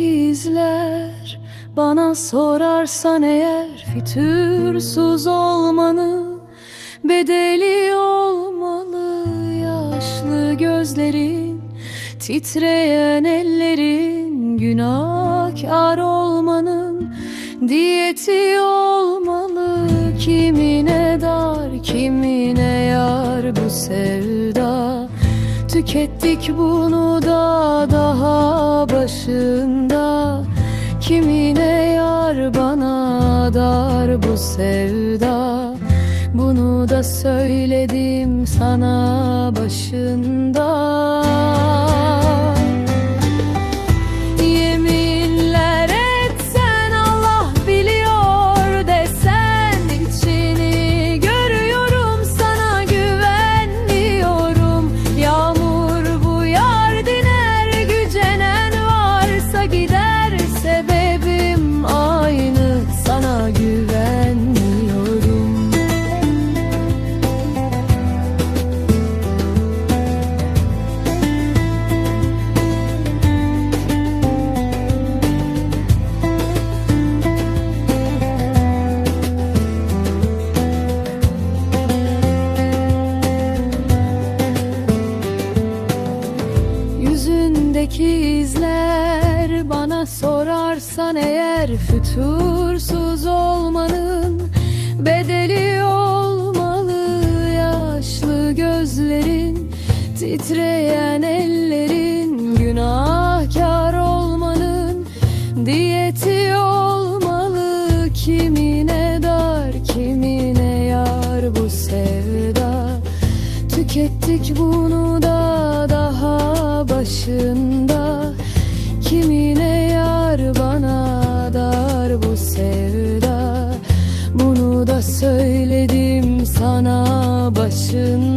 izler Bana sorarsan eğer Fütursuz olmanın Bedeli olmalı Yaşlı gözlerin Titreyen ellerin Günahkar olmanın Diyeti olmalı. Kimine dar Kimine yar bu sevda Tükettik bunu da daha başında. Kimine yar bana dar bu sevda. Bunu da söyledim sana başında Yüzündeki izler bana sorarsan eğer Fütursuz olmanın bedeli olmalı Yaşlı gözlerin, titreyen Saçın